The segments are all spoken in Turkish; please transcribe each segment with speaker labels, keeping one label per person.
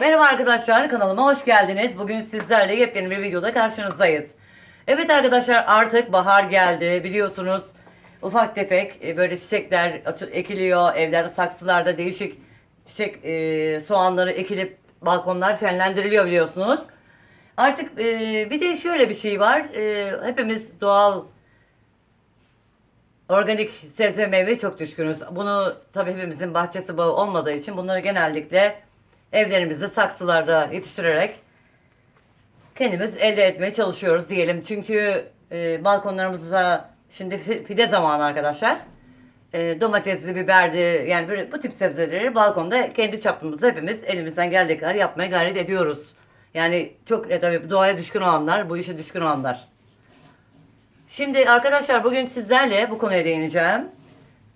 Speaker 1: Merhaba arkadaşlar kanalıma hoş geldiniz. Bugün sizlerle yepyeni bir videoda karşınızdayız. Evet arkadaşlar artık bahar geldi biliyorsunuz. Ufak tefek e, böyle çiçekler ekiliyor. Evlerde saksılarda değişik çiçek e, soğanları ekilip balkonlar şenlendiriliyor biliyorsunuz. Artık e, bir de şöyle bir şey var. E, hepimiz doğal Organik sebze meyve çok düşkünüz. Bunu tabii hepimizin bahçesi bağı olmadığı için bunları genellikle evlerimizde saksılarda yetiştirerek kendimiz elde etmeye çalışıyoruz diyelim. Çünkü e, balkonlarımızda şimdi fi- fide zamanı arkadaşlar. E, domatesli, biberdi yani böyle bu tip sebzeleri balkonda kendi çapımızda hepimiz elimizden geldiği kadar yapmaya gayret ediyoruz. Yani çok e, tabii doğaya düşkün olanlar, bu işe düşkün olanlar. Şimdi arkadaşlar bugün sizlerle bu konuya değineceğim.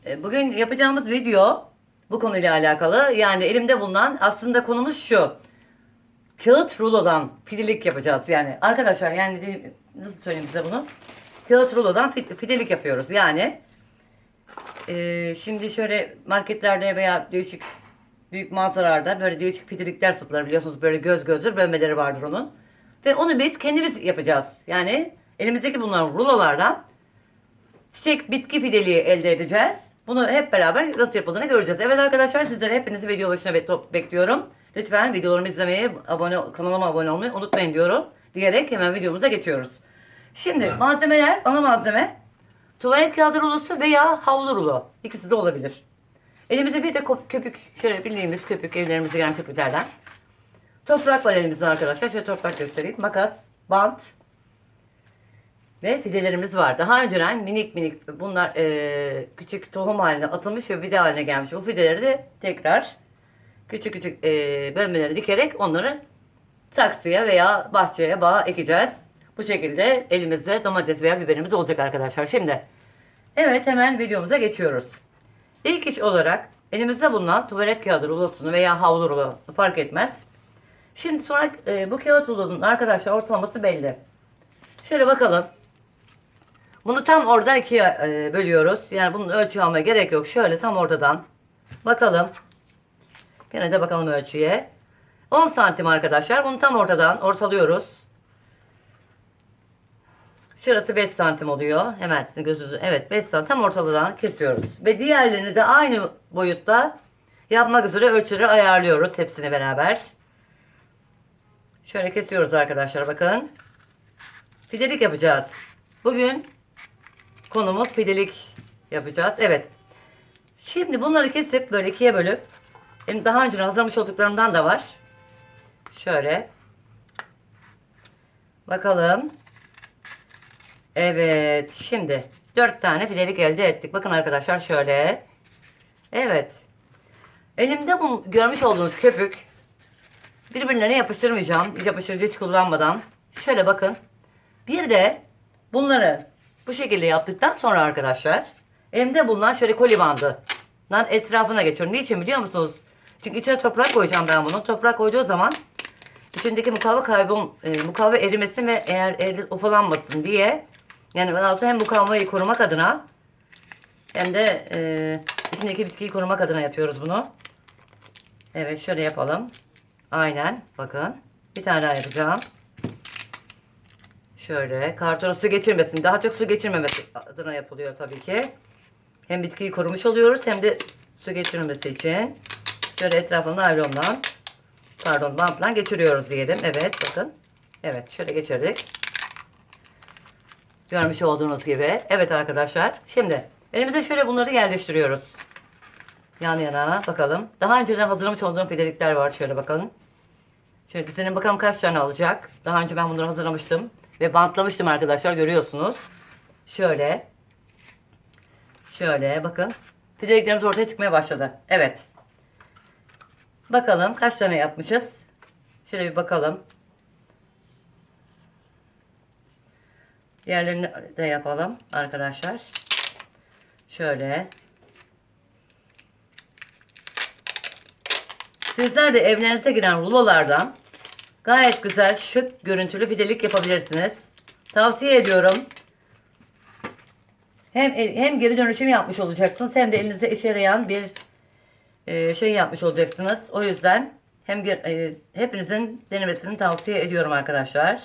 Speaker 1: E, Bugün yapacağımız video bu konuyla alakalı. Yani elimde bulunan aslında konumuz şu. Kağıt rulodan fidelik yapacağız yani. Arkadaşlar yani nasıl söyleyeyim size bunu? Kağıt rulodan fi- fidelik yapıyoruz. Yani e, şimdi şöyle marketlerde veya değişik büyük mağazalarda böyle değişik fidelikler satılır biliyorsunuz böyle göz gözdür bölmeleri vardır onun. Ve onu biz kendimiz yapacağız. Yani elimizdeki bulunan rulolardan çiçek bitki fideliği elde edeceğiz. Bunu hep beraber nasıl yapıldığını göreceğiz. Evet arkadaşlar sizlere hepinizi video başına be- bekliyorum. Lütfen videolarımı izlemeyi, abone, kanalıma abone olmayı unutmayın diyorum. Diyerek hemen videomuza geçiyoruz. Şimdi malzemeler, ana malzeme tuvalet kağıdı rulosu veya havlu rulo. İkisi de olabilir. Elimizde bir de köpük, şöyle bildiğimiz köpük, evlerimize gelen köpüklerden. Toprak var elimizde arkadaşlar. Şöyle toprak göstereyim. Makas, bant ve fidelerimiz var. Daha önceden minik minik bunlar eee, küçük tohum haline atılmış ve fide haline gelmiş. O fideleri de tekrar küçük küçük eee bölmeleri dikerek onları saksıya veya bahçeye bağa ekeceğiz. Bu şekilde elimizde domates veya biberimiz olacak arkadaşlar. Şimdi evet hemen videomuza geçiyoruz. İlk iş olarak elimizde bulunan tuvalet kağıdı rulosunu veya havlu rulo fark etmez. Şimdi sonra e, bu kağıt rulonun arkadaşlar ortalaması belli. Şöyle bakalım. Bunu tam orada ikiye e, bölüyoruz. Yani bunun ölçü almaya gerek yok. Şöyle tam ortadan. Bakalım. Gene de bakalım ölçüye. 10 santim arkadaşlar. Bunu tam ortadan ortalıyoruz. Şurası 5 santim oluyor. Hemen sizin gözünüzü. Evet 5 santim tam ortadan kesiyoruz. Ve diğerlerini de aynı boyutta yapmak üzere ölçüleri ayarlıyoruz. Hepsini beraber. Şöyle kesiyoruz arkadaşlar bakın. Fidelik yapacağız. Bugün konumuz fidelik yapacağız. Evet. Şimdi bunları kesip böyle ikiye bölüp benim daha önce hazırlamış olduklarımdan da var. Şöyle. Bakalım. Evet. Şimdi dört tane fidelik elde ettik. Bakın arkadaşlar şöyle. Evet. Elimde bu görmüş olduğunuz köpük birbirlerine yapıştırmayacağım. Yapıştırıcı hiç kullanmadan. Şöyle bakın. Bir de bunları bu şekilde yaptıktan sonra arkadaşlar elimde bulunan şöyle koli bandından etrafına geçiyorum. Niçin biliyor musunuz? Çünkü içine toprak koyacağım ben bunu. Toprak koyduğu zaman içindeki mukavva kaybım, e, mukavva erimesin ve eğer eri ufalanmasın diye yani daha sonra hem mukavvayı korumak adına hem de e, içindeki bitkiyi korumak adına yapıyoruz bunu. Evet şöyle yapalım. Aynen bakın. Bir tane daha yapacağım. Şöyle kartona su geçirmesin. Daha çok su geçirmemesi adına yapılıyor tabii ki. Hem bitkiyi korumuş oluyoruz hem de su geçirmemesi için. Şöyle etrafını naylondan pardon bantla geçiriyoruz diyelim. Evet bakın. Evet şöyle geçirdik. Görmüş olduğunuz gibi. Evet arkadaşlar. Şimdi elimize şöyle bunları yerleştiriyoruz. Yan yana bakalım. Daha önceden hazırlamış olduğum fidelikler var. Şöyle bakalım. Şöyle dizelim bakalım kaç tane alacak. Daha önce ben bunları hazırlamıştım. Ve bantlamıştım arkadaşlar görüyorsunuz. Şöyle. Şöyle bakın. Fideliklerimiz ortaya çıkmaya başladı. Evet. Bakalım kaç tane yapmışız. Şöyle bir bakalım. Diğerlerini de yapalım arkadaşlar. Şöyle. Sizler de evlerinize giren rulolardan gayet güzel şık görüntülü fidelik yapabilirsiniz. Tavsiye ediyorum. Hem hem geri dönüşüm yapmış olacaksınız hem de elinize işe yarayan bir e, şey yapmış olacaksınız. O yüzden hem e, hepinizin denemesini tavsiye ediyorum arkadaşlar.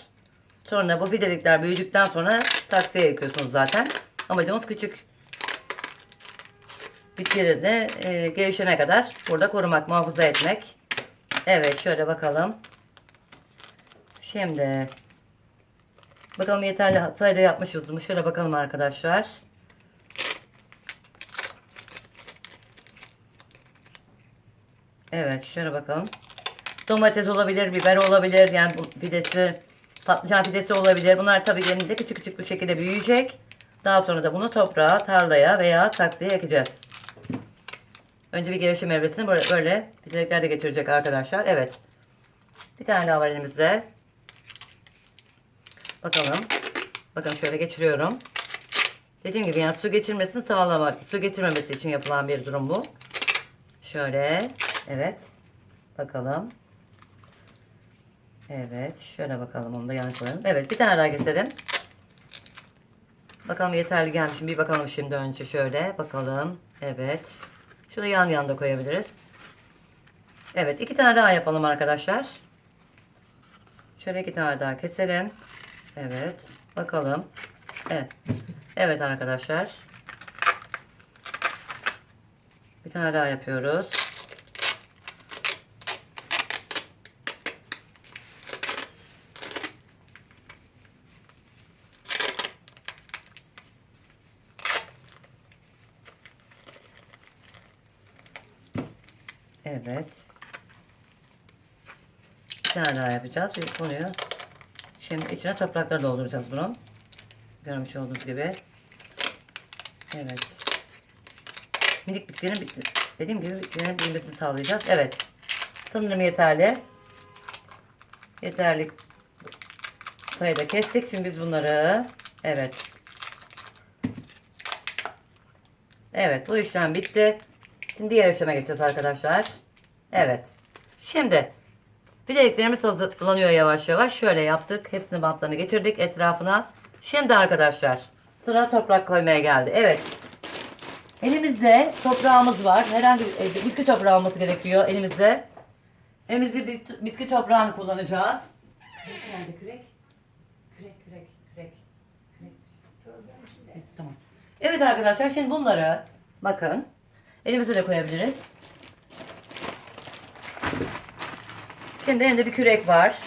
Speaker 1: Sonra bu fidelikler büyüdükten sonra taksiye ekiyorsunuz zaten. Amacımız küçük bitkileri de e, gelişene kadar burada korumak, muhafaza etmek. Evet şöyle bakalım. Şimdi bakalım yeterli sayıda yapmışız mı? Şöyle bakalım arkadaşlar. Evet şöyle bakalım. Domates olabilir, biber olabilir. Yani bu fidesi, patlıcan fidesi olabilir. Bunlar tabii elinde küçük küçük bir şekilde büyüyecek. Daha sonra da bunu toprağa, tarlaya veya saksıya ekeceğiz. Önce bir gelişim evresini böyle, böyle fidelikler de geçirecek arkadaşlar. Evet. Bir tane daha var elimizde. Bakalım. Bakın şöyle geçiriyorum. Dediğim gibi yani su geçirmesini sağlamak, su geçirmemesi için yapılan bir durum bu. Şöyle. Evet. Bakalım. Evet. Şöyle bakalım. Onu da yan koyalım. Evet. Bir tane daha keselim. Bakalım yeterli gelmiş mi? Bir bakalım şimdi önce şöyle. Bakalım. Evet. Şunu yan yana da koyabiliriz. Evet. iki tane daha yapalım arkadaşlar. Şöyle iki tane daha keselim. Evet. Bakalım. Evet. Evet arkadaşlar. Bir tane daha yapıyoruz. Evet. Bir tane daha yapacağız. Konuyu. Şimdi içine toprakları dolduracağız bunun. Görmüş olduğunuz gibi. Evet. Minik bitkilerin bitti. Dediğim gibi bitkilerin büyümesini sağlayacağız. Evet. Sanırım yeterli. Yeterli sayıda kestik. Şimdi biz bunları evet. Evet bu işlem bitti. Şimdi diğer işleme geçeceğiz arkadaşlar. Evet. Şimdi fideliklerimiz hazırlanıyor yavaş yavaş. Şöyle yaptık. Hepsini bantlarını geçirdik etrafına. Şimdi arkadaşlar sıra toprak koymaya geldi. Evet. Elimizde toprağımız var. Herhangi bir e, bitki toprağı olması gerekiyor elimizde. Elimizde bit- bitki toprağını kullanacağız. Kürek? Kürek, kürek, kürek. kürek. Neyse, tamam. Evet arkadaşlar şimdi bunları bakın elimize de koyabiliriz. Şimdi elimde bir kürek var.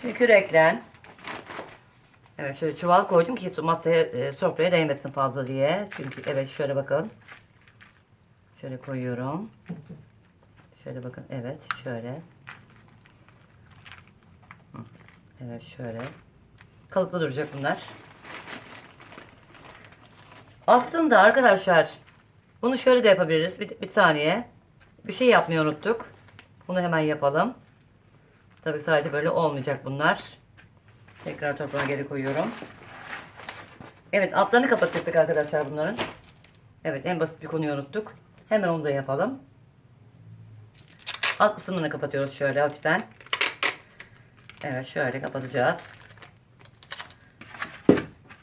Speaker 1: Şimdi kürekle Evet şöyle çuval koydum ki masaya e, sofraya değmesin fazla diye. Çünkü evet şöyle bakın. Şöyle koyuyorum. Şöyle bakın evet şöyle. Evet şöyle. Kalıplı duracak bunlar. Aslında arkadaşlar bunu şöyle de yapabiliriz. Bir, bir saniye. Bir şey yapmayı unuttuk. Bunu hemen yapalım. Tabi sadece böyle olmayacak bunlar. Tekrar toprağa geri koyuyorum. Evet altlarını kapatacaktık arkadaşlar bunların. Evet en basit bir konuyu unuttuk. Hemen onu da yapalım. Alt kısmını kapatıyoruz şöyle hafiften. Evet şöyle kapatacağız.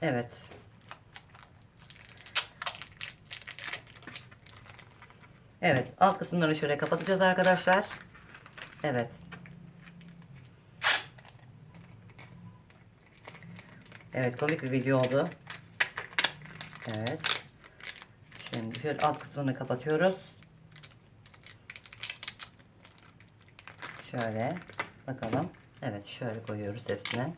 Speaker 1: Evet. Evet alt kısımları şöyle kapatacağız arkadaşlar. Evet. Evet komik bir video oldu. Evet. Şimdi şöyle alt kısmını kapatıyoruz. Şöyle bakalım. Evet şöyle koyuyoruz hepsine.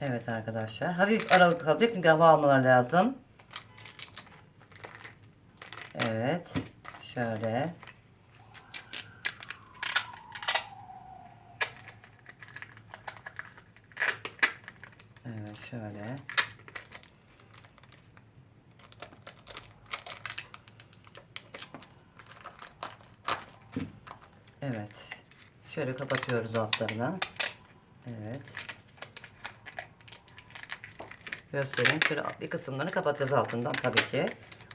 Speaker 1: Evet arkadaşlar. Hafif aralık kalacak çünkü hava almaları lazım. Evet. Şöyle. Evet şöyle. Evet. Şöyle kapatıyoruz altlarını. Evet. Göstereyim. Şöyle bir kısımlarını kapatacağız altından tabii ki.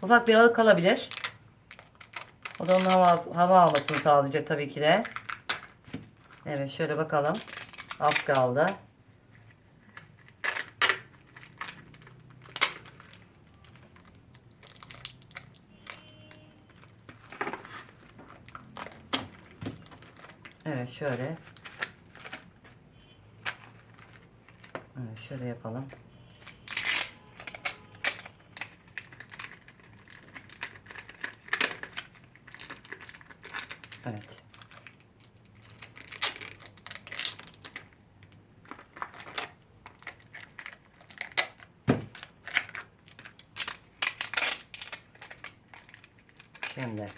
Speaker 1: Ufak bir aralık kalabilir. O da onun hava, hava almasını sağlayacak tabii ki de. Evet şöyle bakalım. Az kaldı. Evet şöyle. Evet şöyle yapalım. Şimdi.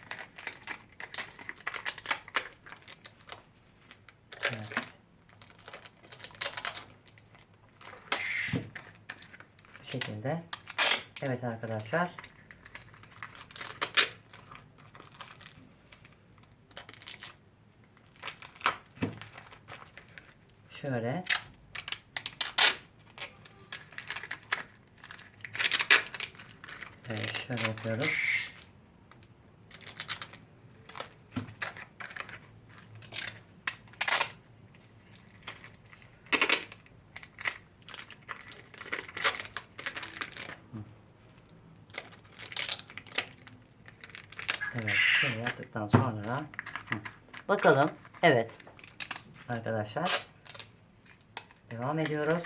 Speaker 1: Evet. Bu şekilde. Evet arkadaşlar. Şöyle. Evet şöyle yapıyoruz. Şöyle yaptıktan sonra bakalım. Evet. Arkadaşlar. Devam ediyoruz.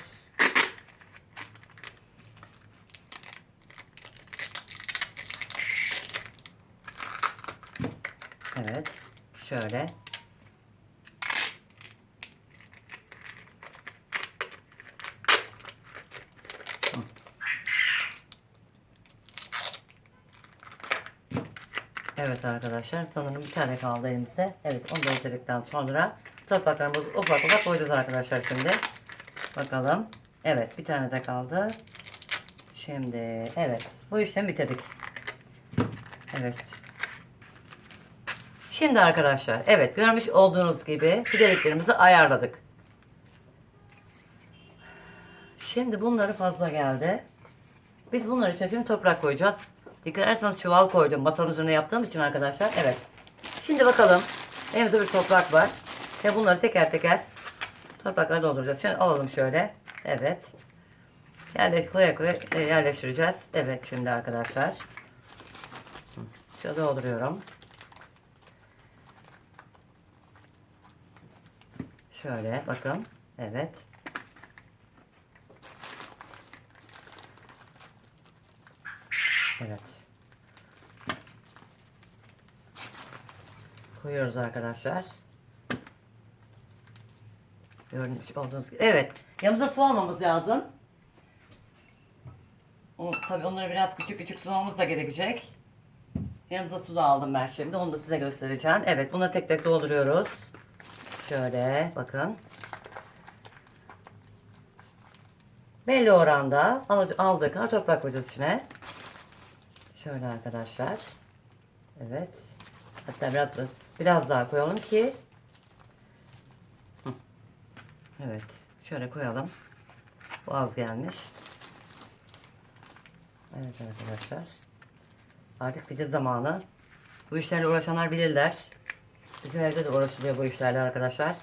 Speaker 1: Evet. Şöyle. Hı. Evet arkadaşlar sanırım bir tane kaldı elimizde. Evet onu da bitirdikten sonra topraklarımızı ufak ufak koyacağız arkadaşlar şimdi. Bakalım. Evet bir tane de kaldı. Şimdi evet bu işlemi bitirdik. Evet. Şimdi arkadaşlar evet görmüş olduğunuz gibi pideliklerimizi ayarladık. Şimdi bunları fazla geldi. Biz bunlar için şimdi toprak koyacağız. Dikkat ederseniz çuval koydum masanın üzerine yaptığım için arkadaşlar. Evet. Şimdi bakalım. Elimizde bir toprak var. Ve bunları teker teker topraklara dolduracağız. Şimdi alalım şöyle. Evet. Yerleş, koya koya e, yerleştireceğiz. Evet şimdi arkadaşlar. Şöyle dolduruyorum. Şöyle bakın. Evet. Evet. Koyuyoruz arkadaşlar. Görmüş olduğunuz gibi. Evet. Yanımıza su almamız lazım. O, tabii onları biraz küçük küçük sulamamız da gerekecek. Yanımıza su da aldım ben şimdi. Onu da size göstereceğim. Evet. Bunları tek tek dolduruyoruz. Şöyle bakın. Belli oranda kadar toprak koyacağız içine. Şöyle arkadaşlar. Evet. Hatta biraz biraz daha koyalım ki. Evet. Şöyle koyalım. Bu az gelmiş. Evet arkadaşlar. Artık pide zamanı. Bu işlerle uğraşanlar bilirler. Bizim evde de uğraşılıyor bu işlerle arkadaşlar.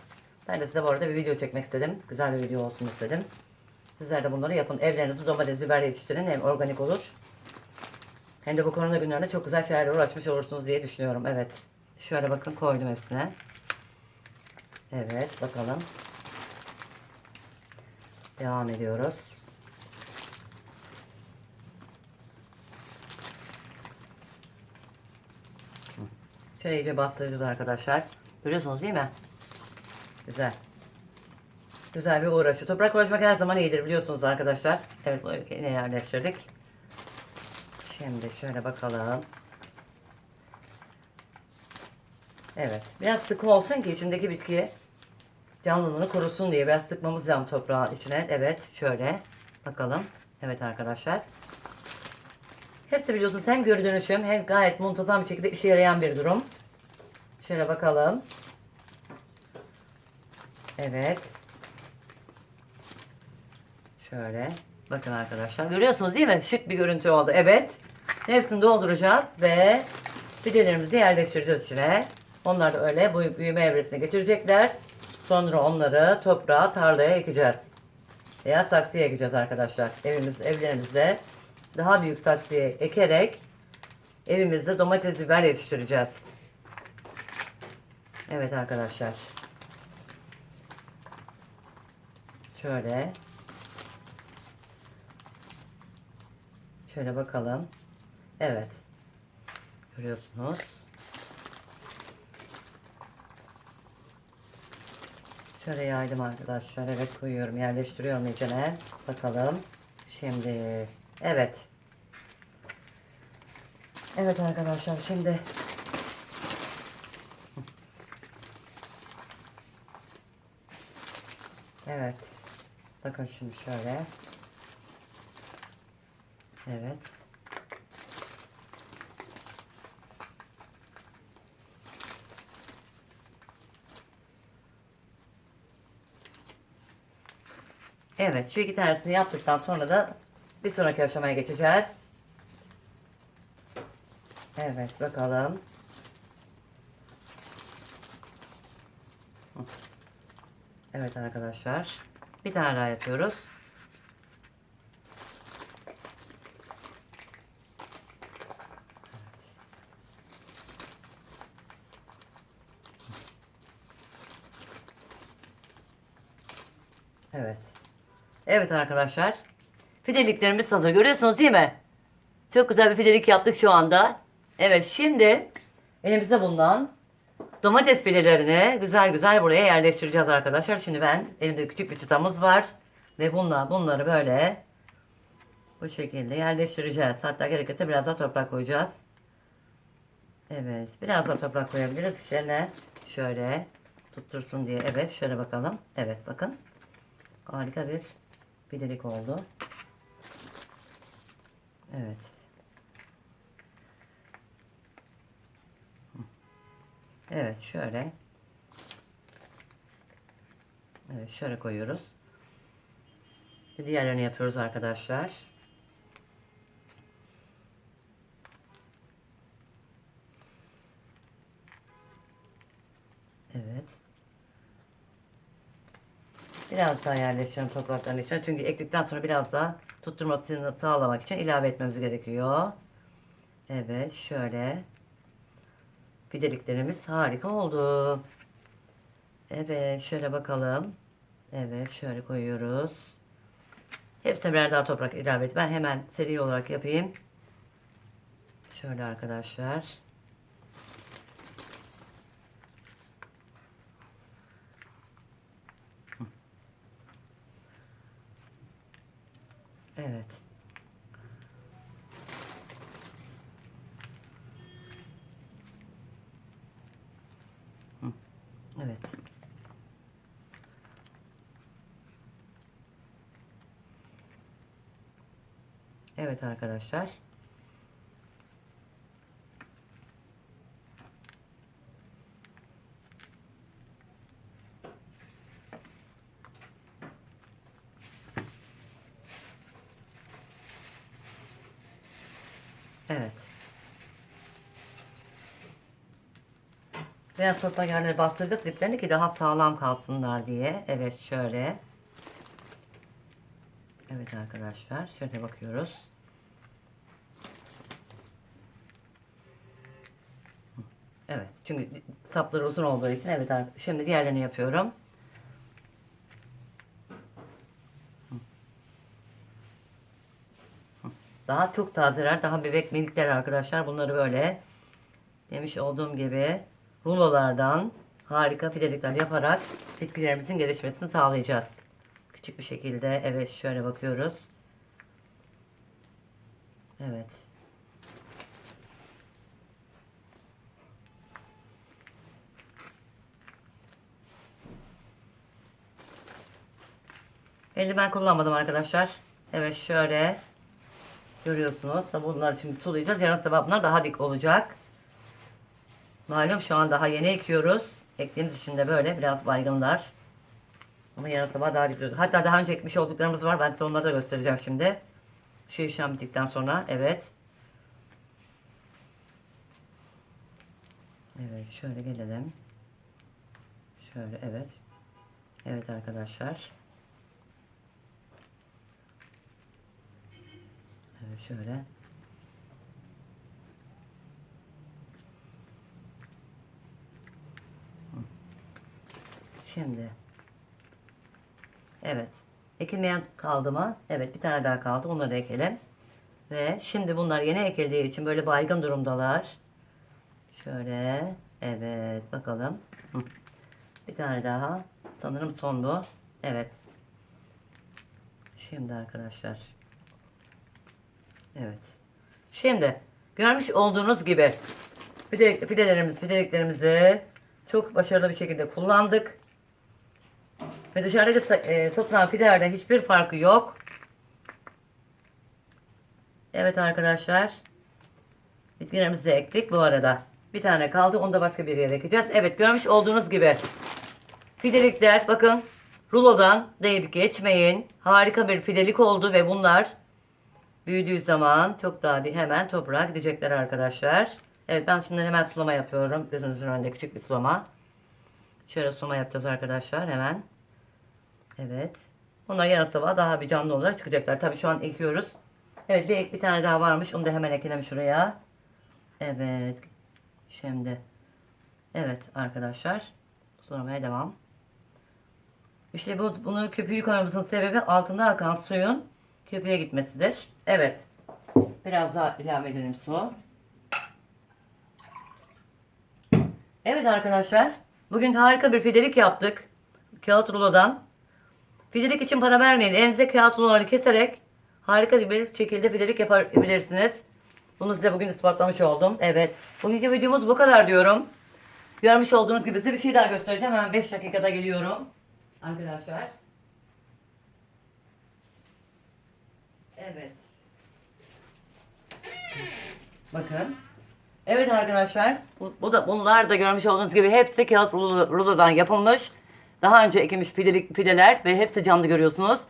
Speaker 1: Ben de size bu arada bir video çekmek istedim. Güzel bir video olsun istedim. Sizler de bunları yapın. Evlerinizi domates, biber yetiştirin. Hem organik olur. Hem de bu korona günlerinde çok güzel şeylerle uğraşmış olursunuz diye düşünüyorum. Evet. Şöyle bakın koydum hepsine. Evet bakalım. Devam ediyoruz. Şöyle iyice bastıracağız arkadaşlar. Görüyorsunuz değil mi? Güzel. Güzel bir uğraşı. Toprak uğraşmak her zaman iyidir biliyorsunuz arkadaşlar. Evet bu yerleştirdik. Şimdi şöyle bakalım. Evet. Biraz sık olsun ki içindeki bitki canlılığını korusun diye biraz sıkmamız lazım toprağın içine. Evet. Şöyle. Bakalım. Evet arkadaşlar. Hepsi biliyorsunuz hem geri dönüşüm hem gayet muntazam bir şekilde işe yarayan bir durum. Şöyle bakalım. Evet. Şöyle. Bakın arkadaşlar. Görüyorsunuz değil mi? Şık bir görüntü oldu. Evet. Hepsini dolduracağız ve fidelerimizi yerleştireceğiz içine. Onlar da öyle bu büyüme evresine geçirecekler. Sonra onları toprağa, tarlaya ekeceğiz. Veya saksıya ekeceğiz arkadaşlar. Evimiz, evlerimize daha büyük saksıya ekerek evimizde domates, biber yetiştireceğiz. Evet arkadaşlar. Şöyle. Şöyle bakalım. Evet. Görüyorsunuz. Şöyle yaydım arkadaşlar. Evet koyuyorum. Yerleştiriyorum iyicene. Bakalım. Şimdi. Evet. Evet arkadaşlar şimdi. Evet. Bakın şimdi şöyle. Evet. Evet, şu iki tanesini yaptıktan sonra da bir sonraki aşamaya geçeceğiz. Evet, bakalım. Evet arkadaşlar. Bir tane daha yapıyoruz. Evet. Evet arkadaşlar. Fideliklerimiz hazır. Görüyorsunuz değil mi? Çok güzel bir fidelik yaptık şu anda. Evet şimdi elimizde bulunan domates fidelerini güzel güzel buraya yerleştireceğiz arkadaşlar. Şimdi ben elimde küçük bir tutamız var. Ve bunlar, bunları böyle bu şekilde yerleştireceğiz. Hatta gerekirse biraz daha toprak koyacağız. Evet. Biraz daha toprak koyabiliriz. Şöyle, şöyle tuttursun diye. Evet. Şöyle bakalım. Evet bakın. Harika bir fidelik oldu. Evet. Evet şöyle. Evet şöyle koyuyoruz. Diğerlerini yapıyoruz arkadaşlar. Biraz daha yerleştiriyorum toprakların içine. Çünkü ekledikten sonra biraz daha tutturmasını sağlamak için ilave etmemiz gerekiyor. Evet şöyle. Fideliklerimiz harika oldu. Evet şöyle bakalım. Evet şöyle koyuyoruz. Hepsine birer daha toprak ilave et. Ben hemen seri olarak yapayım. Şöyle arkadaşlar. Evet. Evet. Evet arkadaşlar. Evet. Biraz toprak yerleri bastırdık diplerini ki daha sağlam kalsınlar diye. Evet şöyle. Evet arkadaşlar şöyle bakıyoruz. Evet çünkü sapları uzun olduğu için evet şimdi diğerlerini yapıyorum. Daha çok tazeler, daha bebek minikler arkadaşlar. Bunları böyle demiş olduğum gibi rulolardan harika fidelikler yaparak bitkilerimizin gelişmesini sağlayacağız. Küçük bir şekilde evet şöyle bakıyoruz. Evet. Eldiven kullanmadım arkadaşlar. Evet şöyle görüyorsunuz. Bunları şimdi sulayacağız. Yarın sabah bunlar daha dik olacak. Malum şu an daha yeni ekiyoruz. Ektiğimiz için de böyle biraz baygınlar. Ama yarın sabah daha olacak. Hatta daha önce ekmiş olduklarımız var. Ben size onları da göstereceğim şimdi. Şu işlem bittikten sonra. Evet. Evet şöyle gelelim. Şöyle evet. Evet arkadaşlar. Evet şöyle. Şimdi. Evet. Ekilmeyen kaldı mı? Evet bir tane daha kaldı. Onları da ekelim. Ve şimdi bunlar yeni ekildiği için böyle baygın durumdalar. Şöyle. Evet bakalım. Bir tane daha. Sanırım son bu. Evet. Şimdi arkadaşlar. Evet. Şimdi görmüş olduğunuz gibi fide, fidelerimiz, fideliklerimizi çok başarılı bir şekilde kullandık. Ve dışarıdaki e, satılan fidelerde hiçbir farkı yok. Evet arkadaşlar. Bitkilerimizi de ektik bu arada. Bir tane kaldı. Onu da başka bir yere ekeceğiz. Evet görmüş olduğunuz gibi. Fidelikler bakın. Rulodan deyip geçmeyin. Harika bir fidelik oldu ve bunlar büyüdüğü zaman çok daha değil, hemen toprağa gidecekler arkadaşlar. Evet ben şimdi hemen sulama yapıyorum. Gözünüzün önünde küçük bir sulama. Şöyle sulama yapacağız arkadaşlar hemen. Evet. Bunlar yarın sabah daha bir canlı olarak çıkacaklar. Tabii şu an ekiyoruz. Evet bir ek bir tane daha varmış. Onu da hemen ekelim şuraya. Evet. Şimdi. Evet arkadaşlar. Sulamaya devam. İşte bu, bunu köpüğü koymamızın sebebi altında akan suyun köpüğe gitmesidir. Evet. Biraz daha ilave edelim su. Evet arkadaşlar. Bugün harika bir fidelik yaptık. Kağıt rulodan. Fidelik için para vermeyin. Elinize kağıt ruloları keserek harika bir şekilde fidelik yapabilirsiniz. Bunu size bugün ispatlamış oldum. Evet. Bugünkü videomuz bu kadar diyorum. Görmüş olduğunuz gibi size bir şey daha göstereceğim. Hemen 5 dakikada geliyorum. Arkadaşlar. Evet. Bakın. Evet arkadaşlar. Bu, bu da bunlar da görmüş olduğunuz gibi hepsi kağıt rulo- rulodan yapılmış. Daha önce ekilmiş fidelik, fideler ve hepsi canlı görüyorsunuz.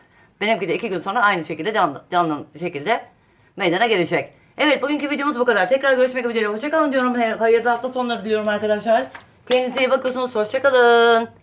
Speaker 1: Benimki de iki gün sonra aynı şekilde canlı, canlı şekilde meydana gelecek. Evet bugünkü videomuz bu kadar. Tekrar görüşmek üzere. Hoşçakalın diyorum. Hayırlı hafta sonları diliyorum arkadaşlar. Kendinize iyi bakıyorsunuz. Hoşçakalın.